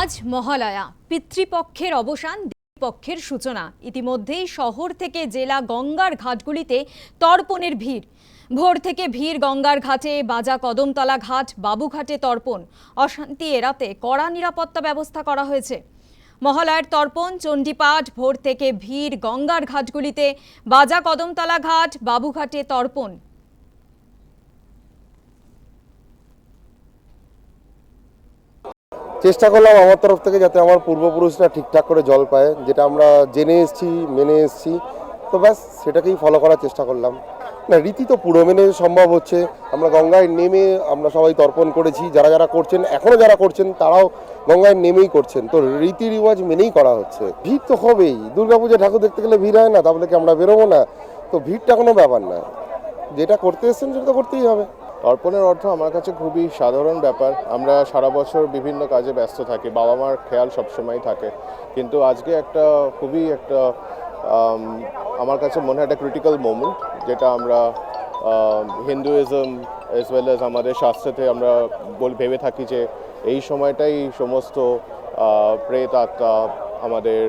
আজ মহালয়া, পিতৃপক্ষের অবসান পক্ষের সূচনা। ইতিমধ্যেই শহর থেকে জেলা গঙ্গার ঘাটগুলিতে তর্পণের ভিড়। ভোর থেকে ভিড় গঙ্গার ঘাটে, বাজা কদমতলা ঘাট, বাবুঘাটে তর্পণ। অশান্তি এড়াতে কড়া নিরাপত্তা ব্যবস্থা করা হয়েছে। মহালয়ার তর্পণ, চণ্ডীপাঠ, ভোর থেকে ভিড় গঙ্গার ঘাটগুলিতে, বাজা কদমতলা ঘাট, বাবুঘাটে তর্পণ। চেষ্টা করলাম আমার তরফ থেকে যাতে আমার পূর্বপুরুষরা ঠিকঠাক করে জল পায়, যেটা আমরা জেনে এসেছি, মেনে এসেছি। তো ব্যাস, সেটাকেই ফলো করার চেষ্টা করলাম। না, রীতি তো পুরো মেনে সম্ভব হচ্ছে। আমরা গঙ্গায় নেমে আমরা সবাই তর্পণ করেছি। যারা যারা করছেন এখনও যারা করছেন, তারাও গঙ্গায় নেমেই করছেন। তো রীতি রিওয়াজ মেনেই করা হচ্ছে। ভিড় তো হবেই। দুর্গাপূজা ঠাকুর দেখতে গেলে ভিড় হয় না, তাহলে কি আমরা বেরোবো না? তো ভিড়টা কোনো ব্যাপার না। যেটা করতে এসছেন, সেটা তো করতেই হবে। তর্পণের অর্থ আমার কাছে খুবই সাধারণ ব্যাপার। আমরা সারা বছর বিভিন্ন কাজে ব্যস্ত থাকি বাবা মার খেয়াল সবসময় থাকে। কিন্তু আজকে একটা খুবই একটা আমার কাছে মনে হয় একটা ক্রিটিক্যাল মোমেন্ট যেটা আমরা হিন্দুইজম এজ ওয়েল এজ আমাদের শাস্ত্রেতে আমরা বল, ভেবে থাকি যে এই সময়টাই সমস্ত প্রেত আত্মা আমাদের